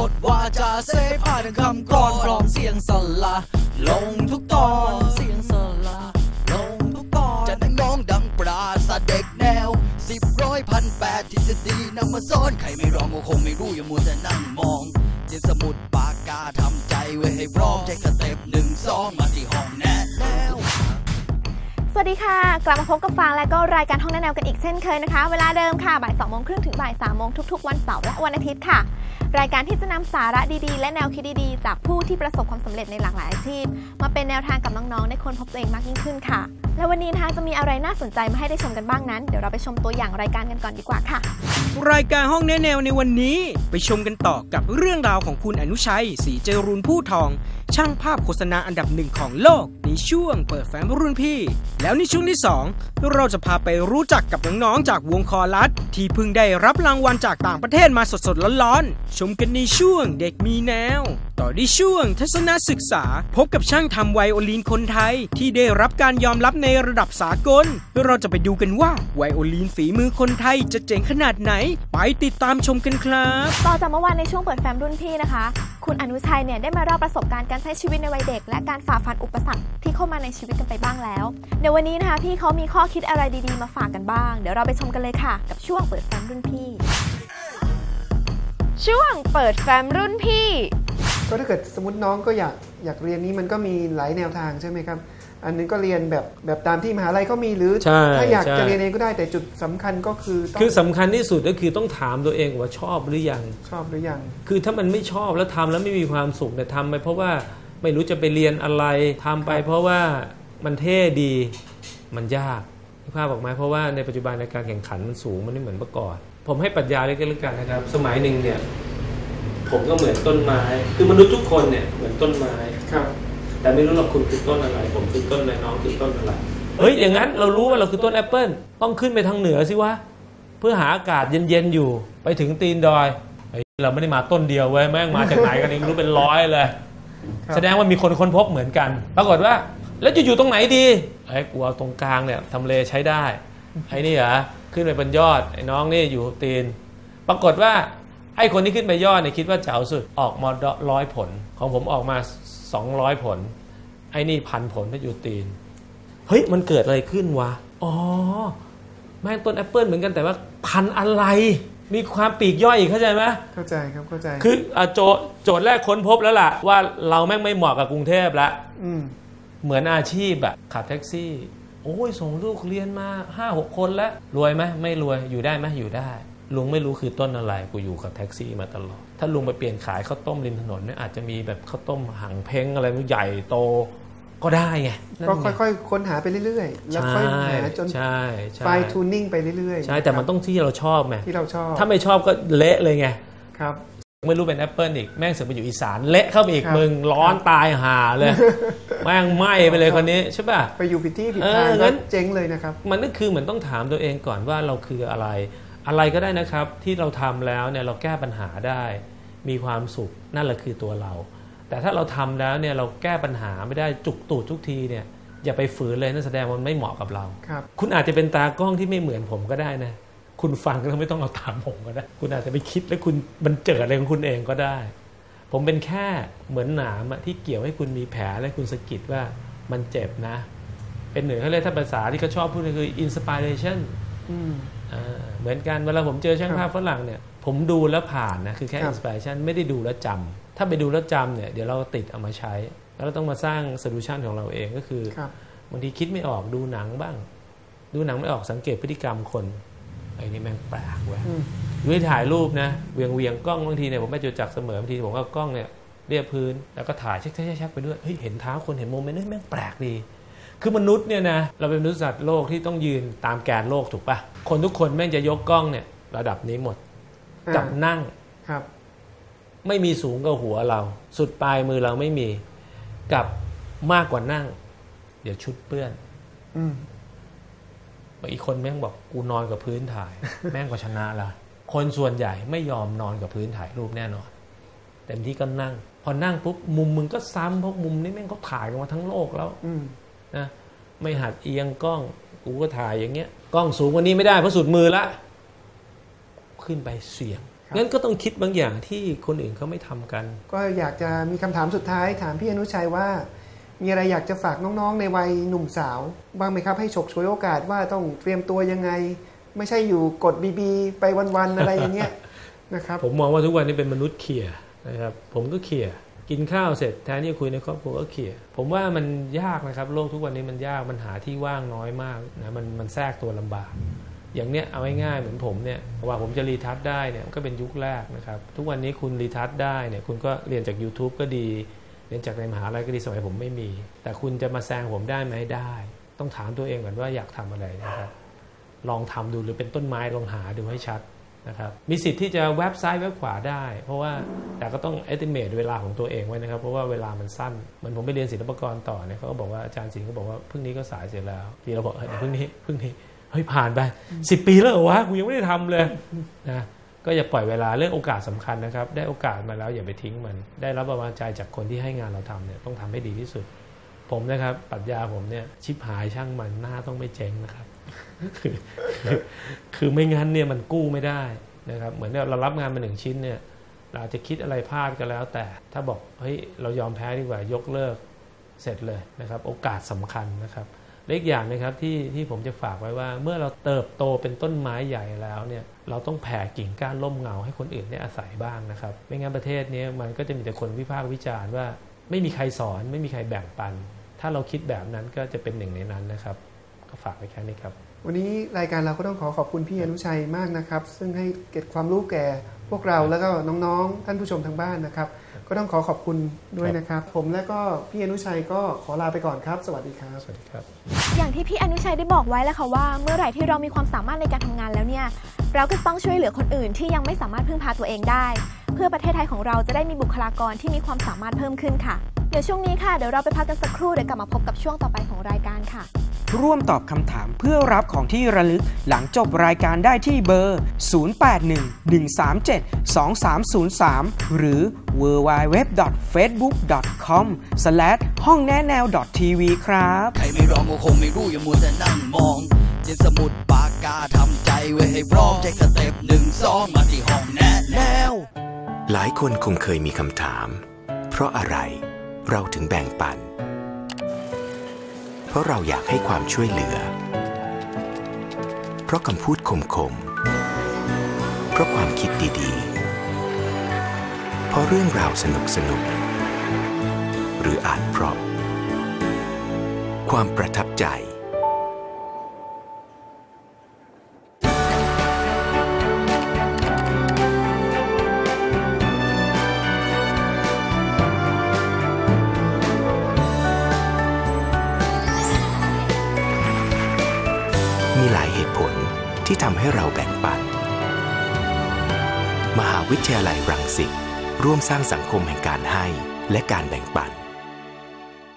บทวาจาเสพาถึงคำกรอนร้อมเสียงสละลงทุกตอนเสียงสละลงทุกตอนจะนั่งน้องดังปราศาสตร์เด็กแนวสิบร้อยพันแปดที่จะดีนำมาซ้อนใครไม่ร้องก็คงไม่รู้อย่ามัวแต่นั่งมองเจ็บสมุดปากกาทำใจไว้ให้พร้อมใช้สเต็ปหนึ่งสองมาที่ห้องแนะแนวสวัสดีค่ะ กลับมาพบกับฟางและก็รายการห้องแนะแนวกันอีกเช่นเคยนะคะ เวลาเดิมค่ะบ่าย2โมงครึ่งถึงบ่าย3โมงทุกๆ วันเสาร์และวันอาทิตย์ค่ะ รายการที่จะนำสาระดีๆ และแนวคิดดีๆ จากผู้ที่ประสบความสำเร็จในหลากหลายอาชีพ มาเป็นแนวทางกับน้องๆในคนพบตัวเองมากยิ่งขึ้นค่ะ และวันนี้นะคะจะมีอะไรน่าสนใจมาให้ได้ชมกันบ้างนั้น เดี๋ยวเราไปชมตัวอย่างรายการกันก่อนดีกว่าค่ะ รายการห้องแนแนวในวันนี้ ไปชมกันต่อกับเรื่องราวของคุณอนุชัยศรีเจรุนผู้ทอง ช่างภาพโฆษณาอันดับหนึ่งของโลก ในช่วงเปิดแฟ้มรุ่นพี่ แล้วในช่วงที่ 2 เราจะพาไปรู้จักกับน้องๆจากวงคอรัสที่เพิ่งได้รับรางวัลจากต่างประเทศมาสดๆร้อนๆชมกันในช่วงเด็กมีแนว ต่อด้วยช่วงทัศนศึกษา พบกับช่างทำไวโอลินคนไทยที่ได้รับการยอมรับในระดับสากล เราจะไปดูกันว่าไวโอลินฝีมือคนไทยจะเจ๋งขนาดไหน ไปติดตามชมกันครับต่อจากเมื่อวานในช่วงเปิดแฟ้มรุ่นพี่นะคะ คุณอนุชัยเนี่ยได้มาเล่าประสบการณ์การใช้ชีวิตในวัยเด็ก และการฝ่าฟันอุปสรรคที่เข้ามาในชีวิตกันไปบ้างแล้วเดี๋ยววันนี้นะคะพี่เขามีข้อคิดอะไรดีๆ มาฝากกันบ้าง เดี๋ยวเราไปชมกันเลยค่ะ กับช่วงเปิดแฟ้มรุ่นพี่ ช่วงเปิดแฟ้มรุ่นพี่ ก็ถ้าเกิดสมมติน้องก็อยากอยากเรียนนี้มันก็มีหลายแนวทางใช่ไหมครับ อันนึงก็เรียนแบบแบบตามที่มหาลัยเขามีหรือใช่ถ้าอยากใช่จะเรียนเองก็ได้แต่จุดสำคัญก็คือต้องคือสำคัญที่สุดก็คือต้องถามตัวเองว่าชอบหรือยังชอบหรือยังคือถ้ามันไม่ชอบแล้วทำแล้วไม่มีความสุขเนี่ยทำไปเพราะว่าไม่รู้จะไปเรียนอะไรทำไป เพราะว่ามันเท่ดีมันยากภาพออกไหมเพราะว่าในปัจจุบันในการแข่งขันมันสูงมันไม่เหมือนเมื่อก่อน ผมให้ปรัชญาเล็กๆแล้วกันนะครับ สมัยหนึ่งเนี่ย ผมก็เหมือนต้นไม้ คือมนุษย์ทุกคนเนี่ยเหมือนต้นไม้ครับ แต่ไม่รู้หรอกคุณคือต้นอะไร ผมคือต้นอะไรน้องคือต้นอะไรเฮ้ยอย่างนั้นเรารู้ว่าเราคือต้นแอปเปิลต้องขึ้นไปทางเหนือสิวะเพื่อหาอากาศเย็นๆอยู่ ไปถึงตีนดอยเฮ้ยเราไม่ได้มาต้นเดียวเว้ยแม่งมาจากไหนกันเองไม่รู้เป็นร้อยเลยครับแสดงว่ามีคนค้นพบเหมือนกัน ปรากฏว่า แล้วจะอยู่ตรงไหนดีไอ้ยกูเอาตรงกลางเนี่ยทำเลใช้ได้ไอ้นี่เหรอขึ้นไปบนยอดไอ้น้องนี่อยู่ตีน ปรากฏว่าไอ้คนที่ขึ้นไปยอดเนี่ยคิดว่าเจ๋าสุดออกมาร้อยผลของผมออกมา 200 ผล ไอ้นี่พันผลถ้าอยู่ตีน เฮ้ย มันเกิดอะไรขึ้นวะ อ๋อ แม่งต้นแอปเปิลเหมือนกันแต่ว่าพันธุ์อะไร มีความปีกย่อยอีกเข้าใจไหมเข้าใจครับเข้าใจ คืออะโจโจทย์แรกค้นพบแล้วล่ะ ว่าเราแม่งไม่เหมาะกับกรุงเทพละอืมเหมือนอาชีพอะขับแท็กซี่ โอ้ยส่งลูกเรียนมาห้าหกคนแล้ว รวยไหมไม่รวยอยู่ได้ไหมอยู่ได้ ลุงไม่รู้คือต้นอะไรกูอยู่กับแท็กซี่มาตลอด ถ้าลุงไปเปลี่ยนขายข้าวต้มริมถนนเนี่ยอาจจะมีแบบข้าวต้มหังเพ้งอะไรใหญ่โตก็ได้ไงนั่นก็ไงค่อยๆ ค้นหาไปเรื่อยๆ แล้วค่อยหาจนใช่ใช่ไฟทูนิ่งไปเรื่อยๆ ใช่ แต่มันต้องที่เราชอบไงที่เราชอบ ถ้าไม่ชอบก็เละเลยไง ครับ ไม่รู้เป็นแอปเปิลอีก แม่งเสือกไปอยู่อีสาน เละเข้าไปอีกครับมึงร้อนตายห่าเลย แม่งไหม้ไปเลยคนนี้ใช่ป่ะ ไปอยู่ผิดที่ผิดเออทางงั้ก็นเจ๊งเลยนะครับ มันก็คือเหมือนต้องถามตัวเองก่อนว่าเราคืออะไร อะไรก็ได้นะครับที่เราทำแล้วเนี่ยเราแก้ปัญหาได้ มีความสุขนั่นแหละคือตัวเรา แต่ถ้าเราทำแล้วเนี่ยเราแก้ปัญหาไม่ได้จุกตูดทุกทีเนี่ยอย่าไปฝืนเลยนั่นแสดงว่ามันไม่เหมาะกับเราครับคุณอาจจะเป็นตากล้องที่ไม่เหมือนผมก็ได้นะคุณฟังแล้วไม่ต้องเอาตามผมก็ได้ คุณอาจจะไปคิดแล้วคุณบันเจิดอะไรของคุณเองก็ได้ ผมเป็นแค่เหมือนหนามอะที่เกี่ยวให้คุณมีแผลและคุณสะกิดว่ามันเจ็บนะ เป็นหนึ่งเขาเรียกถ้าภาษาที่เขาชอบพูดก็คือ inspiration อืมอ่าเหมือนกันเวลาผมเจอช่างภาพฝรั่งเนี่ย ผมดูแล้วผ่านนะคือแค่ครับ inspiration ไม่ได้ดูแล้วจำถ้าไปดูแล้วจำเนี่ยเดี๋ยวเราติดเอามาใช้ แล้วเราต้องมาสร้าง solution ของเราเองก็คือครับบางทีคิดไม่ออกดูหนังบ้าง ดูหนังไม่ออกสังเกตพฤติกรรมคนไอ้นี่แม่งแปลกเว้ยอืมวิถ่ายรูปนะเวียงเวียงกล้องบางทีเนี่ยผมไม่จุดจักเสมอบางทีผมก็กล้องเนี่ยเรียบพื้นแล้วก็ถ่ายเช็คๆๆๆไปด้วยเฮ้ยเห็นเท้าคนเห็นโมเมนต์เฮ้ยแม่งแปลกดีคือมนุษย์เนี่ยนะเราเป็นมนุษย์สัตว์โลกที่ต้องยืนตามแกนโลกถูกปะคนทุกคนแม่งจะยกกล้องเนี่ยระดับนี้หมดอ่า กับนั่งครับ ไม่มีสูงกว่าหัวเรา สุดปลายมือเราไม่มี กับมากกว่านั่ง เดี๋ยวชุดเปื้อนอืมอีกคนแม่งบอกกูนอนกับพื้นถ่าย แม่งก็ชนะละคนส่วนใหญ่ไม่ยอมนอนกับพื้นถ่ายรูปแน่นอนเต็มที่ก็นั่ง พอนั่งปุ๊บมุมมึงก็ซ้ำเพราะมุมนี้แม่งเขาถ่ายกันมาทั้งโลกแล้วอืมนะไม่หัดเอียงกล้อง กูก็ถ่ายอย่างเงี้ย กล้องสูงกว่านี้ไม่ได้เพราะสุดมือละ ขึ้นไปเสี่ยงงั้นก็ต้องคิดบางอย่างที่คนอื่นเขาไม่ทำกัน ก็อยากจะมีคำถามสุดท้ายถามพี่อนุชัยว่า มีอะไรอยากจะฝากน้องๆ ในวัยหนุ่มสาว บ้างไหมครับให้ฉกฉวยโอกาสว่าต้องเตรียมตัวยังไง ไม่ใช่อยู่กดบีบีไปวันๆอะไรอย่างเงี้ยนะครับผมมองว่าทุกวันนี้เป็นมนุษย์เขี่ยนะครับผมก็เขี่ยกินข้าวเสร็จแทนที่จะคุยในครอบครัวก็เขี่ยผมว่ามันยากนะครับโลกทุกวันนี้มันยากมันหาที่ว่างน้อยมากนะมันมันแทรกตัวลำบาก อย่างเนี้ยเอาง่ายๆเหมือนผมเนี่ยว่าผมจะรีทัชได้เนี่ยก็เป็นยุคแรกนะครับ ทุกวันนี้คุณรีทัชได้เนี่ยคุณก็เรียนจาก YouTube ก็ดี เรียนจากในมหาลัยก็ดีสมัยผมไม่มี แต่คุณจะมาแซงผมได้ไหมได้ ต้องถามตัวเองก่อนว่าอยากทำอะไรนะครับลองทำดูหรือเป็นต้นไม้ลองหาดูให้ชัดนะครับมีสิทธิ์ที่จะแว็บซ้ายแว็บขวาได้ เพราะว่าแต่ก็ต้อง estimate เวลาของตัวเองไว้นะครับ เพราะว่าเวลามันสั้นเหมือนผมไปเรียนศิลปกรต่อเนี่ยเขาก็บอกว่าอาจารย์สิงห์ก็บอกว่าพรุ่งนี้ก็สายเสร็จแล้วทีเราบอกเฮ้ยพรุ่งนี้พรุ่งนี้ เฮ้ยผ่านไปสิปีแล้วเหรอวะกูยังไม่ได้ทำเลยนะก็อย่าปล่อยเวลาเรื่องโอกาสสำคัญนะครับ ได้โอกาสมาแล้วอย่าไปทิ้งมัน ได้รับประมาณใจจากคนที่ให้งานเราทำเนี่ยต้องทำให้ดีที่สุด ผมนะครับปรัชญาผมเนี่ยชิบหายช่างมันหน้าต้องไม่เจ๊งนะครับ คือไม่งั้นเนี่ยมันกู้ไม่ได้นะครับเหมือนเรารับงานมาหนึ่งชิ้นเนี่ยเราจจะคิดอะไรพลาดก็แล้ว แต่ถ้าบอกเฮ้ยเรายอมแพ้ดีกว่ายกเลิกเสร็จเลยนะครับ โอกาสสำคัญนะครับ และอีกอย่างนะครับที่ที่ผมจะฝากไว้ว่า เมื่อเราเติบโตเป็นต้นไม้ใหญ่แล้วเนี่ยเราต้องแผ่กิ่งก้านร่มเงาให้คนอื่นได้อาศัยบ้างนะครับ ไม่งั้นประเทศนี้มันก็จะมีแต่คนวิพากษ์วิจารณ์ว่า ไม่มีใครสอนไม่มีใครแบ่งปัน ถ้าเราคิดแบบนั้นก็จะเป็นหนึ่งในนั้นนะครับ ก็ฝากไว้แค่นี้ครับ วันนี้รายการเราก็ต้องขอขอบคุณพี่อนุชัยมากนะครับ ซึ่งให้เก็บความรู้แก่ พวกเราแล้วก็น้องๆ ท่านผู้ชมทางบ้านนะครับ ก็ต้องขอขอบคุณด้วยนะครับ ผมและก็พี่อนุชัยก็ขอลาไปก่อนครับ สวัสดีครับ สวัสดีครับ อย่างที่พี่อนุชัยได้บอกไว้แล้วค่ะว่า เมื่อไหร่ที่เรามีความสามารถในการทำงานแล้วเนี่ย เราก็ต้องช่วยเหลือคนอื่นที่ยังไม่สามารถพึ่งพาตัวเองได้ เพื่อประเทศไทยของเราจะได้มีบุคลากรที่มีความสามารถเพิ่มขึ้นค่ะ เดี๋ยวช่วงนี้ค่ะเดี๋ยวเราไปพักกันสักครู่เดี๋ยวกลับมาพบกับช่วงต่อไปของรายการค่ะ ร่วมตอบคำถามเพื่อรับของที่ระลึกหลังจบรายการได้ที่เบอร์ 0811372303 หรือ www.facebook.com ห้องแนะแนว .tv ครับใครไม่ร้องก็คงไม่รู้อย่ามัวแต่นั่งมองเขียนสมุดปากกาทำใจไว้ให้พร้อมใช้สเต็ปหนึ่งสองมาที่ห้องแนะแนว หลายคนคงเคยมีคำถาม เพราะอะไรเราถึงแบ่งปัน เพราะเราอยากให้ความช่วยเหลือ เพราะคำพูดคมๆ เพราะความคิดดีๆ เพราะเรื่องราวสนุกๆหรืออาจเพราะ ความประทับใจ วิทยาลัยรังสิตร่วมสร้างสังคมแห่งการให้และการแบ่งปัน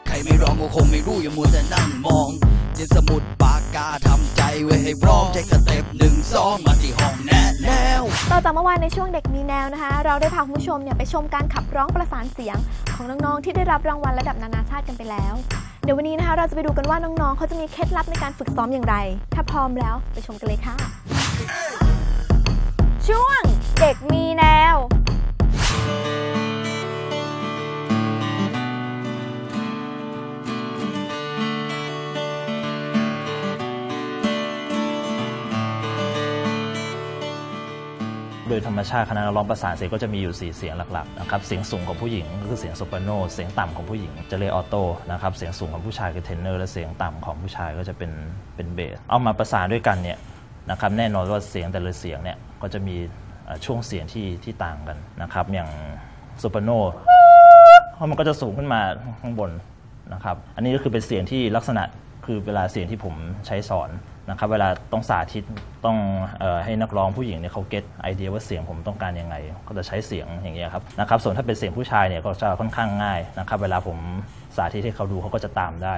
ใครไม่ร้องก็คงไม่รู้อย่ามัวแต่นั่งมองเขียนสมุดปากกาทำใจไว้ให้พร้อมใช้สเต็ปหนึ่งสองมาที่ห้องแนะแนวต่อจากเมื่อวานในช่วงเด็กมีแนวนะคะ เราได้พาคุณผู้ชมเนี่ยไปชมการขับร้องประสานเสียงของน้องๆที่ได้รับรางวัลระดับนานาชาติกันไปแล้ว เดี๋ยววันนี้นะคะเราจะไปดูกันว่าน้องๆเขาจะมีเคล็ดลับในการฝึกซ้อมอย่างไร ถ้าพร้อมแล้วไปชมกันเลยค่ะ ช่วง เด็กมีแนว โดยธรรมชาติคณะร้องประสานเสียงก็จะมีอยู่ 4 เสียงหลักๆนะครับเสียงสูงของผู้หญิงก็คือเสียงโซปราโนเสียงต่ำของผู้หญิงจะเรียกออโต้นะครับเสียงสูงของผู้ชายคือเทนเนอร์และเสียงต่ำของผู้ชายก็จะเป็นเป็นเบสเอามาประสานด้วยกันเนี่ยนะครับแน่นอนว่าเสียงแต่ละเสียงเนี่ยก็จะมี ช่วงเสียงที่ที่ต่างกันนะครับอย่างโซปอราโนเพราะมันก็จะสูงขึ้นมาข้างบนนะครับอันนี้ก็คือเป็นเสียงที่ลักษณะคือเวลาเสียงที่ผมใช้สอนนะครับเวลาต้องสาธิตต้องออให้นักร้องผู้หญิงเนี่ยเขาเก็ตไอเดียว่าเสียงผมต้องการยังไง ก็จะใช้เสียงอย่างเงี้ยครับนะครับส่วนถ้าเป็นเสียงผู้ชายเนี่ยก็จะค่อนข้างง่ายนะครับเวลาผมสาธิตให้เขาดูเขาก็จะตามได้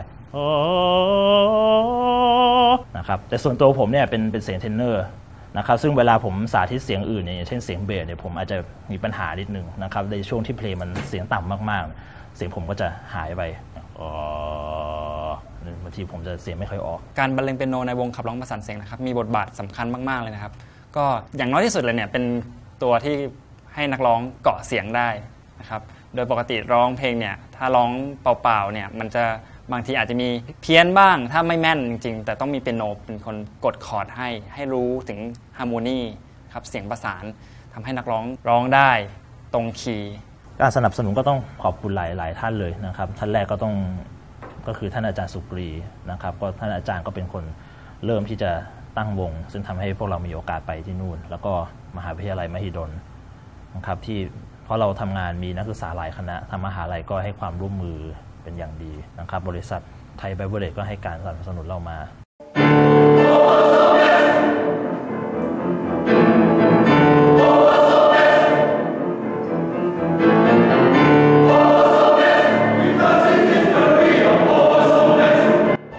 นะครับแต่ส่วนตัวผมเนี่ยเป็นเป็นเสียงเทนเนอร์ นะครับซึ่งเวลาผมสาธิตเสียงอื่นเนี่ยอย่างเช่นเสียงเบสเนี่ยผมอาจจะมีปัญหานิดนึงนะครับในช่วงที่เพลงมันเสียงต่ำมากๆ เสียงผมก็จะหายไปอ๋อบางทีผมจะเสียงไม่ค่อยออก การบรรเลงเปียโนในวงขับร้องประสานเสียงนะครับมีบทบาทสำคัญมากๆเลยนะครับ ก็อย่างน้อยที่สุดเลยเนี่ยเป็นตัวที่ให้นักร้องเกาะเสียงได้นะครับโดยปกติร้องเพลงเนี่ยถ้าร้องเปล่าๆเนี่ยมันจะ บางทีอาจจะมีเพี้ยนบ้าง ถ้าไม่แม่นจริงๆ แต่ต้องมีเปียโนเป็นคนกดคอร์ดให้ ให้รู้ถึงฮาร์โมนีครับเสียงประสานทำให้นักร้องร้องได้ตรงคีย์การสนับสนุนก็ต้องขอบคุณหลายหลายท่านเลยนะครับ ท่านแรกก็ต้องก็คือท่านอาจารย์สุกรีนะครับก็ท่านอาจารย์ก็เป็นคนเริ่มที่จะตั้งวง ซึ่งทำให้พวกเรามีโอกาสไปที่นู่น แล้วก็มหาวิทยาลัยมหิดลนะครับที่เพราะเราทำงานมีนักศึกษาหลายคณะทางมหาลัยก็ให้ความร่วมมือ เป็นอย่างดีนะครับ บริษัทไทยไบเบอร์เลก็ให้การสนับสนุนเรามา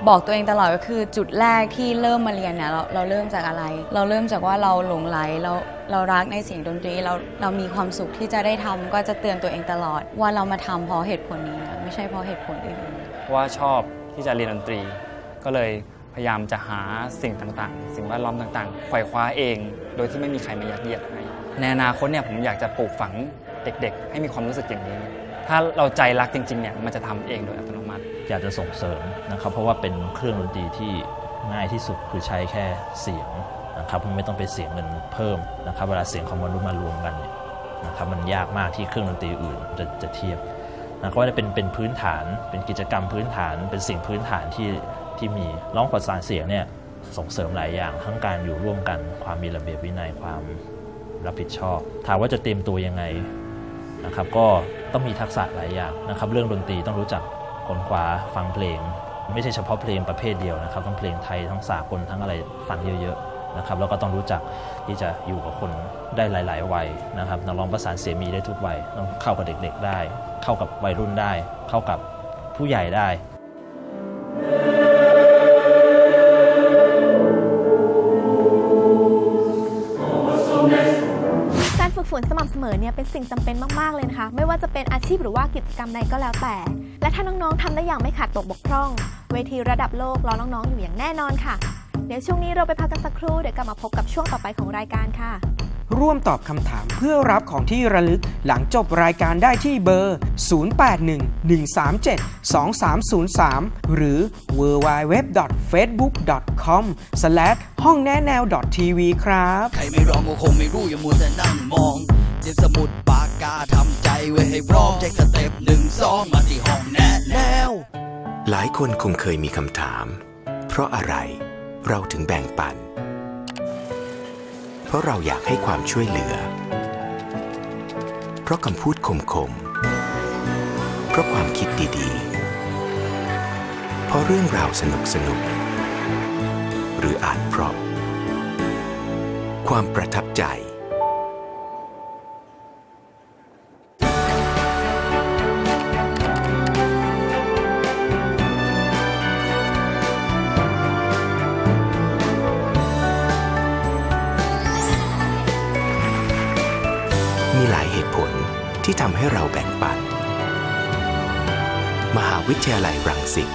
บอกตัวเองตลอดก็คือจุดแรกที่เริ่มมาเรียนเนี่ยเราเราเริ่มจากอะไร เราเริ่มจากว่าเราหลงไหลเราเรารักในเสียงดนตรีเราเรามีความสุขที่จะได้ทำก็จะเตือนตัวเองตลอดว่าเรามาทำเพราะเหตุผลนี้นะ ไม่ใช่เพราะเหตุผลอื่นเพราะว่าชอบที่จะเรียนดนตรี ก็เลยพยายามจะหาสิ่งต่างๆ สิ่งแวดล้อมต่างๆไขว่คว้าเอง โดยที่ไม่มีใครมายัดเยียดให้ในอนาคตเนี่ยผมอยากจะปลูกฝังเด็กๆ ให้มีความรู้สึกอย่างนี้ ถ้าเราใจรักจริงๆเนี่ยมันจะทำเองโดยอัตโนมัติ อยากจะส่งเสริมนะครับเพราะว่าเป็นเครื่องดนตรีที่ง่ายที่สุดคือใช้แค่เสียงนะครับไม่ต้องไปเสียงเงินเพิ่มนะครับเวลาเสียงของมนุษย์มารวมกันเนี่ยนะครับมันยากมากที่เครื่องดนตรีอื่นจะจะเทียบ นะครับว่าเป็นเป็นพื้นฐาน เป็นกิจกรรมพื้นฐาน เป็นสิ่งพื้นฐานที่ที่มีร้องประสานเสียงเนี่ยส่งเสริมหลายอย่างทั้งการอยู่ร่วมกันความมีระเบียบวินัยความรับผิดชอบ ถามว่าจะเตรียมตัวยังไงนะครับก็ต้องมีทักษะหลายอย่างนะครับ เรื่องดนตรีต้องรู้จักค้นคว้าฟังเพลง ไม่ใช่เฉพาะเพลงประเภทเดียวนะครับต้งเพลงไทยทั้งสากลทั้งอะไรฟังเยอะ นะครับแล้วก็ต้องรู้จักที่จะอยู่กับคนได้หลาย ๆ วัยนะครับนักร้องประสานเสียงมีได้ทุกวัยต้องเข้ากับเด็กๆได้ เข้ากับวัยรุ่นได้ เข้ากับผู้ใหญ่ได้ฝึกฝนสม่ำเสมอเนี่ยเป็นสิ่งจำเป็นมาก ๆ เลยนะคะ ไม่ว่าจะเป็นอาชีพหรือว่ากิจกรรมใดก็แล้วแต่ และถ้าน้อง ๆทำได้อย่างไม่ขาดตกบกพร่อง เวทีระดับโลกรอน้อง ๆ อยู่อย่างแน่นอนค่ะ เดี๋ยวช่วงนี้เราไปพักกันสักครู่เดี๋ยวกลับมาพบกับช่วงต่อไปของรายการค่ะ ร่วมตอบคำถามเพื่อรับของที่ระลึกหลังจบรายการได้ที่เบอร์ 0811372303 หรือ www.facebook.com ห้องแนะแนว .tv ครับ ใครไม่ร้องก็คงไม่รู้อย่ามัวแต่นั่งมองเตรียมสมุดปากกาทำใจไว้ให้พร้อมแจ็คสเต็ปหนึ่งสองมาที่ห้องแนะแนว หลายคนคงเคยมีคำถาม เพราะอะไร เราถึงแบ่งปัน เพราะเราอยากให้ความช่วยเหลือ เพราะคำพูดคมคมเพราะความคิดดีๆ เพราะเรื่องราวสนุกสนุก หรืออาจเพราะ ความประทับใจ สิต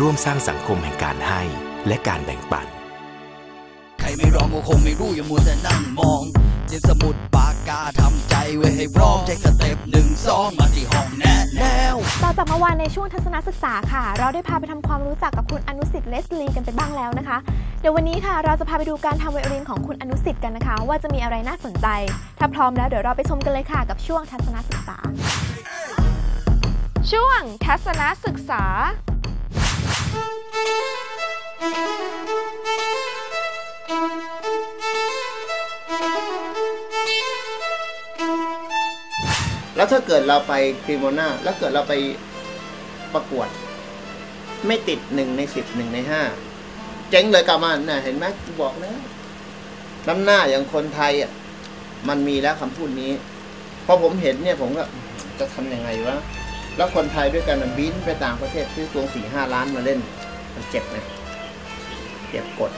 ร่วมสร้างสังคมแห่งการให้และการแบ่งปัน ใครไม่ร้องก็คงไม่รู้อย่ามัวแต่นั่งมองเตรียมสมุดปากกาทำใจไว้ให้พร้อมแจ็คสเต็ปหนึ่งสองมาที่ห้องแนะแนวต่อจากเมื่อวานในช่วงทัศนศึกษาค่ะ เราได้พาไปทำความรู้จักกับคุณอนุสิทธิ์เลสลีกันไปบ้างแล้วนะคะ เดี๋ยววันนี้ค่ะ เราจะพาไปดูการทำไวโอลินของคุณอนุสิทธิ์กันนะคะ ว่าจะมีอะไรน่าสนใจ ถ้าพร้อมแล้วเดี๋ยวเราไปชมกันเลยค่ะกับช่วงทัศนศึกษา ช่วงทัศนศึกษา แล้วถ้าเกิดเราไปครีโมนาแล้วเกิดเราไปประกวด ไม่ติดหนึ่งในสิบหนึ่งในห้าเจ๊งเลยกลับมาน่ะเห็นไหมบอกแล้วน้ำหน้าอย่างคนไทยอะมันมีแล้วคำพูดนี้พอผมเห็นเนี่ยผมก็จะทำยังไงวะแล้วคนไทยด้วยกันมันบินไปต่างประเทศซื้อตัวสี่ห้าล้านมาเล่น มันเจ็บไหม เก็บกด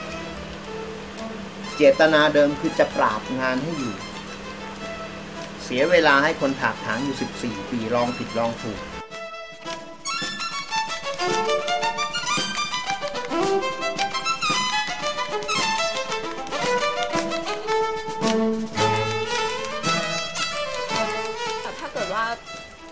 เจตนาเดิมคือจะปราบงานให้อยู่ เสียเวลาให้คนถากถางอยู่ 14 ปีลองผิดลองถูก ถ้าเกิดว่า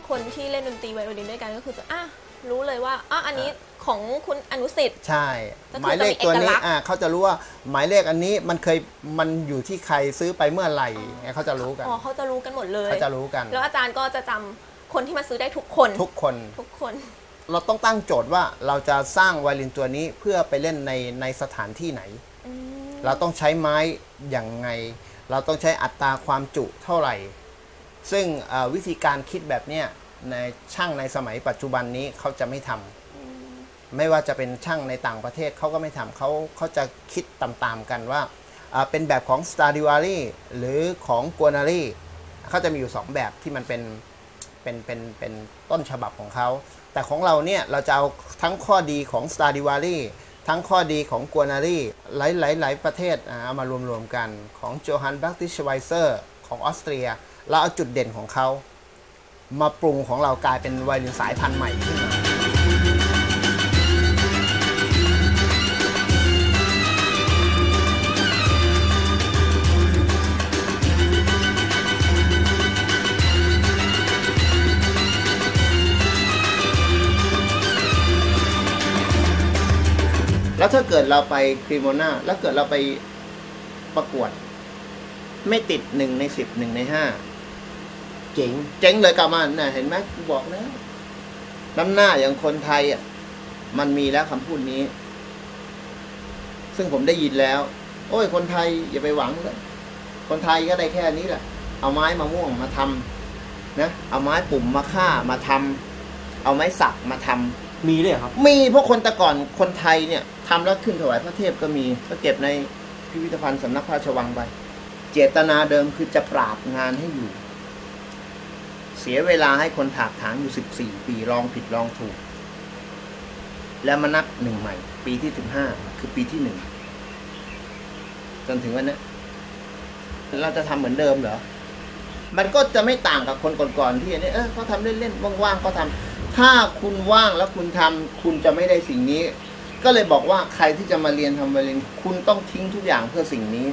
คนที่เล่นดนตรีไวโอลินด้วยกันก็คือจะอะรู้เลยว่าอ๋ออันนี้ ของคุณอนุสิทธิ์ ใช่ก็คือหมายเลขตัวนี้จะมีเอกลักษณ์อ่าเขาจะรู้ว่าหมายเลขอันนี้มันเคยมันอยู่ที่ใครซื้อไปเมื่อไหร่เนี่ยเขาจะรู้กันอ๋อเขาจะรู้กันหมดเลยเขาจะรู้กัน แล้วอาจารย์ก็จะจำคนที่มาซื้อได้ทุกคนทุกคนทุกคน เราต้องตั้งโจทย์ว่าเราจะสร้างไวโอลินตัวนี้เพื่อไปเล่นในในสถานที่ไหนอืมเราต้องใช้ไม้อย่างไง เราต้องใช้อัตราความจุเท่าไหร่ ซึ่งเอ่อวิธีการคิดแบบเนี้ยในช่างในสมัยปัจจุบันนี้เขาจะไม่ทำ ไม่ว่าจะเป็นช่างในต่างประเทศเขาก็ไม่ทำเขาเขาจะคิดตามๆกันว่าเป็นแบบของ Stradivari หรือของ Guarneri เขาจะมีอยู่ 2 แบบที่มันเป็นเป็นเป็นเป็นต้นฉบับของเขา แต่ของเราเนี่ยเราจะเอาทั้งข้อดีของ Stradivari ทั้งข้อดีของ Guarneri หลายหลายหลายประเทศเอามารวมๆกันของ Johann Baptist Schweitzer ของออสเตรียเราเอาจุดเด่นของเขา มาปรุงของเรากลายเป็นไวลินสายพันธุ์ใหม่ขึ้นมา แล้วถ้าเกิดเราไปครีโมนาแล้วเกิดเราไปประกวด ไม่ติดหนึ่งในสิบหนึ่งในห้าเจ๋ง เจ๋งเลยกลับมาน่ะเห็นไหมกูบอกแล้วน้ำหน้าอย่างคนไทยอะมันมีแล้วคำพูดนี้ ซึ่งผมได้ยินแล้ว โอ้ย คนไทยอย่าไปหวังเลยคนไทยก็ได้แค่นี้แหละ เอาไม้มะม่วงมาทำนะ เอาไม้ปุ่มมาฆ่ามาทำเอาไม้สักมาทำ มีด้วยเหรอครับ มีเพราะคนแต่ก่อนคนไทยเนี่ยทำแล้วขึ้นถวายพระเทพก็มีก็เก็บในพิพิธภัณฑ์สำนักพระราชวังไปเจตนาเดิมคือจะปราบงานให้อยู่ เสียเวลาให้คนถากถางอยู่สิบสี่ปีลองผิดลองถูก แล้วมานับหนึ่งใหม่ ปีที่สิบห้าคือปีที่หนึ่งจนถึงวันนี้เราจะทำเหมือนเดิมเหรอ มันก็จะไม่ต่างกับคนก่อนๆที่อันนี้เออเขาทำเล่นๆว่างๆก็ทำ ถ้าคุณว่างแล้วคุณทำคุณจะไม่ได้สิ่งนี้ ก็เลยบอกว่าใครที่จะมาเรียนทำไวโอลิน คุณต้องทิ้งทุกอย่างเพื่อสิ่งนี้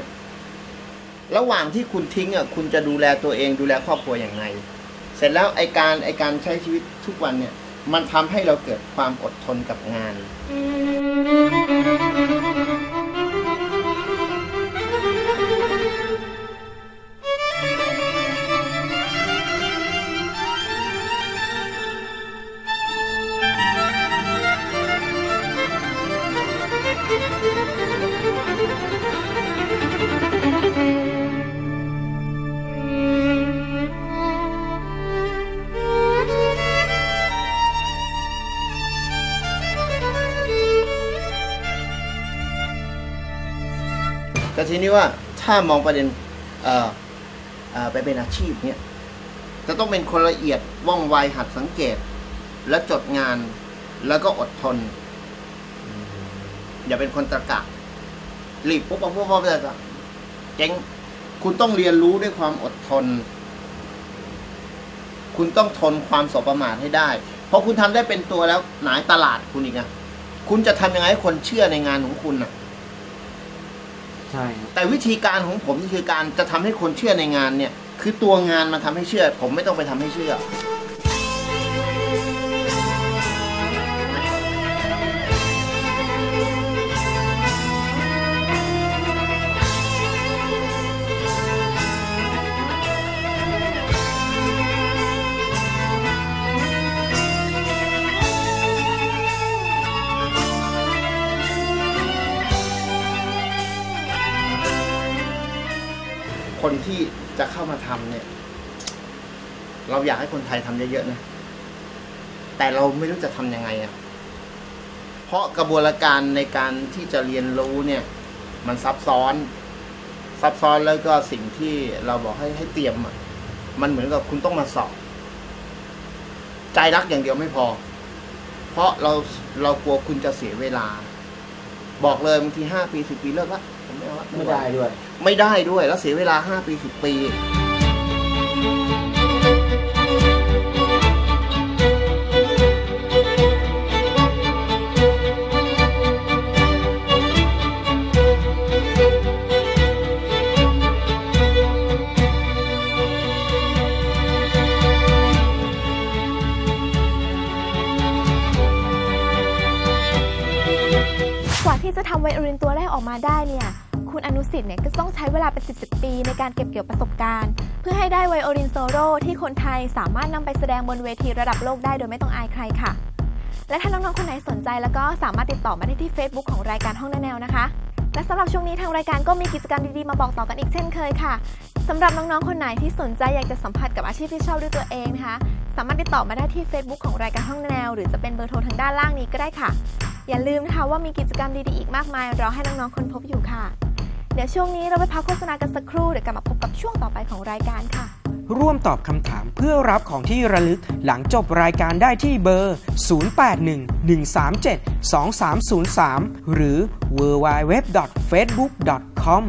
ระหว่างที่คุณทิ้งอะคุณจะดูแลตัวเองดูแลครอบครัวอย่างไรเสร็จแล้วไอการไอการใช้ชีวิตทุกวันเนี่ย มันทำให้เราเกิดความอดทนกับงาน ทีนี้ว่าถ้ามองประเด็นไปเป็นอาชีพเนี่ยจะต้องเป็นคนละเอียดว่องไวหัดสังเกต และจดงานแล้วก็อดทน อย่าเป็นคนตะกะรีบปุ๊บปุ๊บปุ๊บปุ๊บเลยเจ๊งคุณต้องเรียนรู้ด้วยความอดทน คุณต้องทนความสบประมาทให้ได้ เพอคุณทำได้เป็นตัวแล้วหนายตลาดคุณอีกอะคุณจะทำยังไงให้คนเชื่อในงานของคุณอะ ใช่ครับแต่วิธีการของผมนี่คือการจะทำให้คนเชื่อในงานเนี่ย คือตัวงานมันทำให้เชื่อ ผมไม่ต้องไปทำให้เชื่อ คนที่จะเข้ามาทำเนี่ย เราอยากให้คนไทยทำเยอะๆนะ แต่เราไม่รู้จะทำยังไงอะ่ะ เพราะกระบวนการในการที่จะเรียนรู้เนี่ย มันซับซ้อน ซับซ้อนแล้วก็สิ่งที่เราบอกให้ให้เตรียมอะ่ะ มันเหมือนกับคุณต้องมาสอบ ใจรักอย่างเดียวไม่พอ เพราะเราเรากลัวคุณจะเสียเวลา บอกเลยบางทีห้าปีสิบปีเลิกละผมไม่เอาละไม่ได้ด้วย ไม่ได้ด้วยแล้วเสียเวลา 5 ปี 10 ปี กว่าที่จะทำไวโอลินตัวแรกออกมาได้เนี่ย คุณอนุสิทธิ์เนี่ยก็ต้องใช้เวลาเป็น10 10 ปีในการเก็บเกี่ยวประสบการณ์ เพื่อให้ได้ไวโอลินโซโลที่คนไทยสามารถนำไปแสดงบนเวทีระดับโลกได้โดยไม่ต้องอายใครค่ะ และถ้าน้องๆคนไหนสนใจแล้วก็สามารถติดต่อมาได้ที่ Facebook ของรายการห้องแนวนะคะและสำหรับช่วงนี้ทางรายการก็มีกิจกรรมดีๆมาบอกต่อกันอีกเช่นเคยค่ะสำหรับน้องๆคนไหนที่สนใจอยากจะสัมผัสกับอาชีพที่ชอบด้วยตัวเองนะคะ สามารถติดต่อมาได้ที่ Facebook ของรายการห้องแนว หรือจะเป็นเบอร์โทรทางด้านล่างนี้ก็ได้ค่ะ อย่าลืมนะคะว่ามีกิจกรรมดีๆอีกมากมายรอให้น้องๆคนพบอยู่ค่ะ เดี๋ยวช่วงนี้เราไปพักโฆษณากันสักครู่เดี๋ยวกลับมาพบกับช่วงต่อไปของรายการค่ะ ร่วมตอบคำถามเพื่อรับของที่ระลึกหลังจบรายการได้ที่เบอร์ 0811372303 หรือ www.facebook.com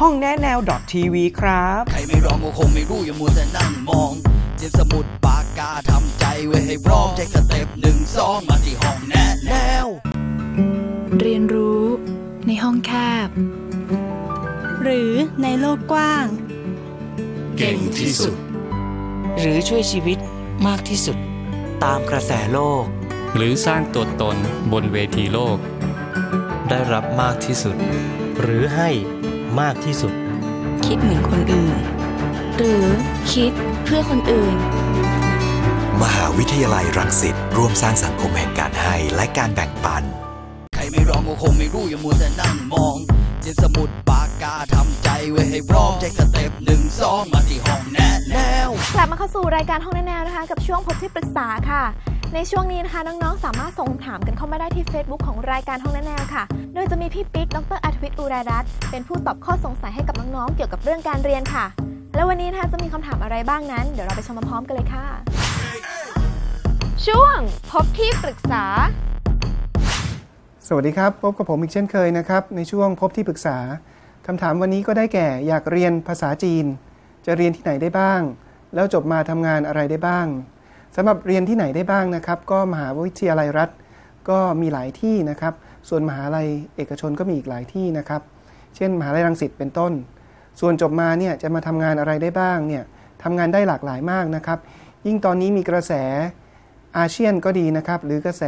ห้องแนะแนว .tv ครับ ใครไม่ร้องก็คงไม่รู้อย่ามัวแต่นั่งมองเตรียมสมุดปากกาทำใจไว้ให้พร้อมใช้สเต็ปหนึ่งสองมาที่ห้องแนะแนว เรียนรู้ในห้องแคบ หรือในโลกกว้าง เก่งที่สุด หรือช่วยชีวิตมากที่สุด ตามกระแสโลก หรือสร้างตัวตนบนเวทีโลก ได้รับมากที่สุด หรือให้มากที่สุด คิดเหมือนคนอื่น หรือคิดเพื่อคนอื่น มหาวิทยาลัยรังสิตร่วมสร้างสังคมแห่งการให้และการแบ่งปัน ใครไม่ร้องก็คงไม่รู้อย่ามัวแต่นั่งมองเตรียมสมุดปา กกาทำใจไว้ให้พร้อมใช้สเต็ปหนึ่งสองมาที่ห้องแนะแนวกลับมาเข้าสู่รายการห้องแนวนะคะ กับช่วงพบที่ปรึกษาค่ะ ในช่วงนี้นะคะน้องๆ สามารถส่งคำถามกันเข้ามาได้ที่ Facebook ของรายการห้องแนวค่ะ โดยจะมีพี่ปิ๊กดรอัธวิทย์อุรารัตน์เป็นผู้ตอบข้อสงสัยให้กับน้องๆ เกี่ยวกับเรื่องการเรียนค่ะ แล้ววันนี้นะคะจะมีคำถามอะไรบ้างนั้น เดี๋ยวเราไปชมพร้อมๆกันเลยค่ะ ช่วงพบที่ปรึกษาสวัสดีครับ พบกับผมอีกเช่นเคยนะครับ ในช่วงพบที่ปรึกษา คำถามวันนี้ก็ได้แก่อยากเรียนภาษาจีน จะเรียนที่ไหนได้บ้าง แล้วจบมาทำงานอะไรได้บ้างสำหรับเรียนที่ไหนได้บ้างนะครับ ก็มหาวิทยาลัยรัฐ ก็มีหลายที่นะครับ ส่วนมหาลัยเอกชนก็มีอีกหลายที่นะครับ เช่น มหาลัยรังสิตเป็นต้น ส่วนจบมาเนี่ยจะมาทำงานอะไรได้บ้างเนี่ยทำงานได้หลากหลายมากนะครับ ยิ่งตอนนี้มีกระแสอาเซียนก็ดีนะครับ หรือกระแส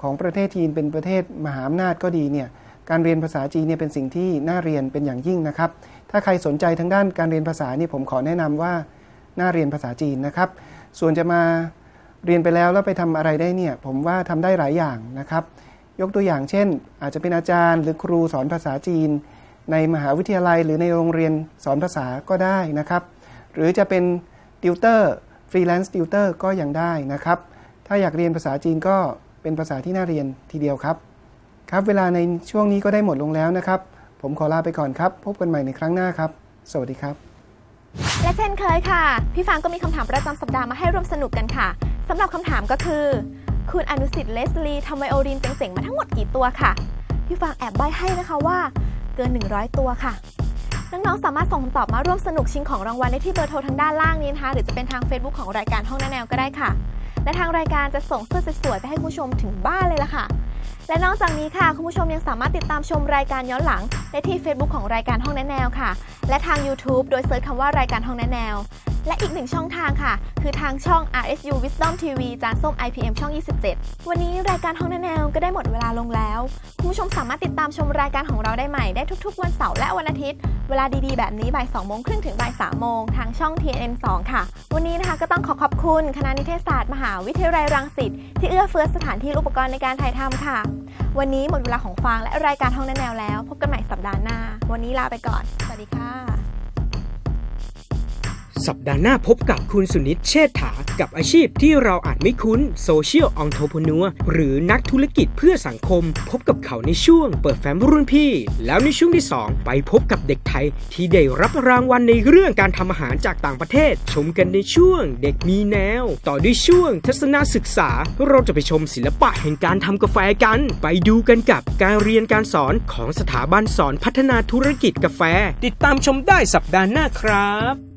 ของประเทศจีนเป็นประเทศมหาอำนาจก็ดีเนี่ย การเรียนภาษาจีนเนี่ยเป็นสิ่งที่น่าเรียนเป็นอย่างยิ่งนะครับ ถ้าใครสนใจทางด้านการเรียนภาษาเนี่ยผมขอแนะนำว่าน่าเรียนภาษาจีนนะครับ ส่วนจะมาเรียนไปแล้วแล้วไปทำอะไรได้เนี่ยผมว่าทำได้หลายอย่างนะครับ ยกตัวอย่างเช่น อาจจะเป็นอาจารย์หรือครูสอนภาษาจีน ในมหาวิทยาลัยหรือในโรงเรียนสอนภาษาก็ได้นะครับ หรือจะเป็นติวเตอร์ฟรีแลนซ์ติวเตอร์ก็ยังได้นะครับ ถ้าอยากเรียนภาษาจีนก็เป็นภาษาที่น่าเรียนทีเดียวครับ ครับเวลาในช่วงนี้ก็ได้หมดลงแล้วนะครับ ผมขอลาไปก่อนครับ พบกันใหม่ในครั้งหน้าครับ สวัสดีครับ และเช่นเคยค่ะ พี่ฟางก็มีคำถามประจำสัปดาห์มาให้ร่วมสนุกกันค่ะสำหรับคำถามก็คือ คุณอนุสิทธิ์เลสลีทำไวโอลินเจ๋งๆมาทั้งหมดกี่ตัวค่ะ พี่ฟางแอบใบให้นะคะว่า เกิน 100 ตัวค่ะน้องๆ สามารถส่งคำตอบมาร่วมสนุกชิงของรางวัลได้ที่เบอร์โทรทางด้านล่างนี้นะคะ หรือจะเป็นทาง Facebook ของรายการห้องแนแนวก็ได้ค่ะ และทางรายการจะส่งเสื้อสวยๆไปให้คุณผู้ชมถึงบ้านเลยล่ะค่ะ และนอกจากนี้ค่ะ คุณผู้ชมยังสามารถติดตามชมรายการย้อนหลัง ได้ที่ Facebook ของรายการห้องแนแนวค่ะ และทาง YouTube โดยเซิร์ชคำว่ารายการห้องแนแนว และอีกหนึ่งช่องทางค่ะ คือทางช่อง RSU Wisdom TV จานส้ม IPM ช่อง 27 วันนี้รายการห้องแนแนวก็ได้หมดเวลาลงแล้ว คุณผู้ชมสามารถติดตามชมรายการของเราได้ใหม่ได้ทุกๆ วันเสาร์และวันอาทิตย์ เวลาดีๆ แบบนี้บ่าย2โมงครึ่งถึงบ่าย3โมงทางช่อง TNN 2ค่ะ วันนี้นะคะก็ต้องขอขอบคุณคณะนิเทศศาสตร์มหาวิทยาลัยรังสิตที่เอื้อเฟื้อสถานที่อุปกรณ์ในการถ่ายทำค่ะวันนี้หมดเวลาของฟางและรายการห้องแนแนวแล้ว พบกันใหม่สัปดาห์หน้า วันนี้ลาไปก่อน สวัสดีค่ะ สัปดาห์หน้าพบกับคุณสุนิตเชษฐา กับอาชีพที่เราอาจไม่คุ้นโซเชียลองโทพนัวหรือนักธุรกิจเพื่อสังคม พบกับเขาในช่วงเปิดแฟ้มรุ่นพี่ แล้วในช่วงที่ 2 ไปพบกับเด็กไทย ที่ได้รับรางวัลในเรื่องการทำอาหารจากต่างประเทศ ชมกันในช่วงเด็กมีแนว ต่อด้วยช่วงทัศนศึกษา เราจะไปชมศิลปะแห่งการทำกาแฟกัน ไปดูกันกับการเรียนการสอนของสถาบันสอนพัฒนาธุรกิจกาแฟ ติดตามชมได้สัปดาห์หน้าครับ